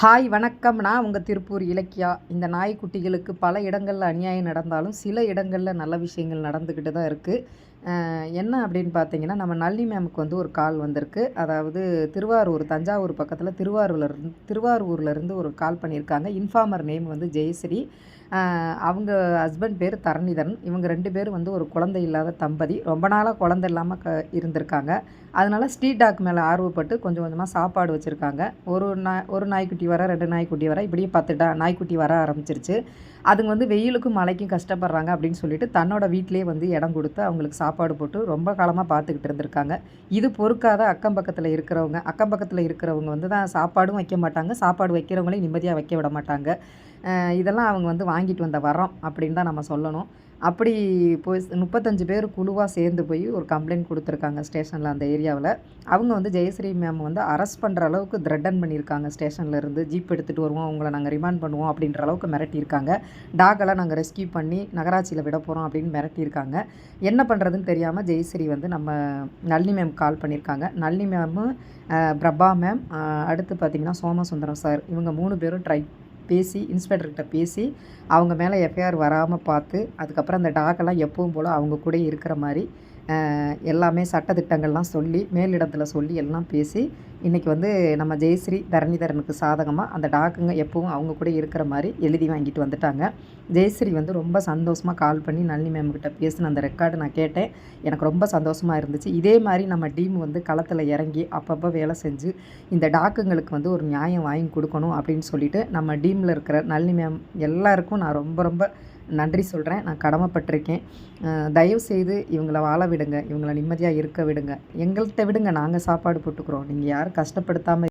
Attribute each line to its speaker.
Speaker 1: Hi வணக்கம். நான் உங்கள் திருப்பூர் இலக்கியா. இந்த நாய்க்குட்டிகளுக்கு பல இடங்களில் அநியாயம் நடந்தாலும் சில இடங்களில் நல்ல விஷயங்கள் நடந்துக்கிட்டு தான் இருக்குது என்ன அப்படின்னு பார்த்தீங்கன்னா நம்ம நல்லி மேமுக்கு வந்து ஒரு கால் வந்திருக்கு. அதாவது திருவாரூர் தஞ்சாவூர் பக்கத்தில் திருவாரூர்லேருந்து திருவாரூர்லேருந்து ஒரு கால் பண்ணியிருக்காங்க. இன்ஃபார்மர் நேம் வந்து ஜெயஸ்ரீ. அவங்க ஹஸ்பண்ட் பேர் தரணிதரன். இவங்க ரெண்டு பேரும் வந்து ஒரு குழந்தை இல்லாத தம்பதி. ரொம்ப நாளாக குழந்தை இல்லாமல் க இருந்திருக்காங்க. அதனால் ஸ்ட்ரீட் டாக் மேலே ஆர்வப்பட்டு கொஞ்சம் கொஞ்சமாக சாப்பாடு வச்சுருக்காங்க. ஒரு நாய் ஒரு நாய்க்குட்டி வர ரெண்டு நாய்க்குட்டி வர இப்படியே பத்து டா நாய்க்குட்டி வர ஆரம்பிச்சிருச்சு. அதுங்க வந்து வெயிலுக்கும் மழைக்கும் கஷ்டப்படுறாங்க அப்படின்னு சொல்லிட்டு தன்னோட வீட்டிலே வந்து இடம் கொடுத்து அவங்களுக்கு சாப்பாடு போட்டு ரொம்ப காலமாக பார்த்துக்கிட்டு இருந்திருக்காங்க. இது பொறுக்காத அக்கம் பக்கத்தில் இருக்கிறவங்க அக்கம் பக்கத்தில் இருக்கிறவங்க வந்து தான் சாப்பாடும் வைக்க மாட்டாங்க சாப்பாடு வைக்கிறவங்களையும் நிம்மதியாக வைக்க விட மாட்டாங்க. இதெல்லாம் அவங்க வந்து வாங்கிட்டு வந்த வரோம் அப்படின்னு தான் நம்ம சொல்லணும். அப்படி போய் முப்பத்தஞ்சு பேர் குழுவாக சேர்ந்து போய் ஒரு கம்ப்ளைண்ட் கொடுத்துருக்காங்க ஸ்டேஷனில் அந்த ஏரியாவில். அவங்க வந்து ஜெயஸ்ரீ மேம் வந்து அரெஸ்ட் பண்ணுற அளவுக்கு த்ரெட்டன் பண்ணியிருக்காங்க ஸ்டேஷனில் இருந்து. ஜீப் எடுத்துகிட்டு வருவோம் அவங்கள நாங்கள் ரிமாண்ட் பண்ணுவோம் அப்படின்ற அளவுக்கு மிரட்டியிருக்காங்க. டாகெல்லாம் நாங்கள் ரெஸ்கியூ பண்ணி நகராட்சியில் விட போகிறோம் அப்படின்னு மிரட்டியிருக்காங்க. என்ன பண்ணுறதுன்னு தெரியாமல் ஜெயஸ்ரீ வந்து நம்ம நளினி மேம் கால் பண்ணியிருக்காங்க. நளினி மேமு பிரபா மேம் அடுத்து பார்த்திங்கன்னா சோமசுந்தரம் சார் இவங்க மூணு பேரும் ட்ரை பேசி இன்ஸ்பெக்டர்கிட்ட பேசி அவங்க மேலே எஃப்ஐஆர் வராமல் பார்த்து அதுக்கப்புறம் அந்த டாக்கெல்லாம் எப்பவும் போல் அவங்க கூட இருக்கிற மாதிரி எல்லாமே சட்டத்திட்டங்கள்லாம் சொல்லி மேலிடத்தில் சொல்லி எல்லாம் பேசி இன்றைக்கி வந்து நம்ம ஜெயஸ்ரீ தரணிதரனுக்கு சாதகமாக அந்த டாக்குங்க எப்பவும் அவங்க கூட இருக்கிற மாதிரி எழுதி வாங்கிட்டு வந்துட்டாங்க. ஜெயஸ்ரீ வந்து ரொம்ப சந்தோஷமாக கால் பண்ணி நளினி மேம் கிட்ட பேசின அந்த ரெக்கார்டு நான் கேட்டேன். எனக்கு ரொம்ப சந்தோஷமாக இருந்துச்சு. இதே மாதிரி நம்ம டீம் வந்து களத்தில் இறங்கி அப்பப்போ வேலை செஞ்சு இந்த டாக்குங்களுக்கு வந்து ஒரு நியாயம் வாங்கி கொடுக்கணும் அப்படின்னு சொல்லிட்டு நம்ம டீமில் இருக்கிற நளினி மேம் எல்லாருக்கும் நான் ரொம்ப ரொம்ப நன்றி சொல்கிறேன் நான் கடமைப்பட்டிருக்கேன். தயவுசெய்து தயவு செய்து இவங்கள வாழ விடுங்க. இவங்கள நிம்மதியாக இருக்க விடுங்க. எங்கள்கிட்ட விடுங்க. நாங்கள் சாப்பாடு போட்டுக்கிறோம். நீங்கள் யாரும் கஷ்டப்படுத்தாமல்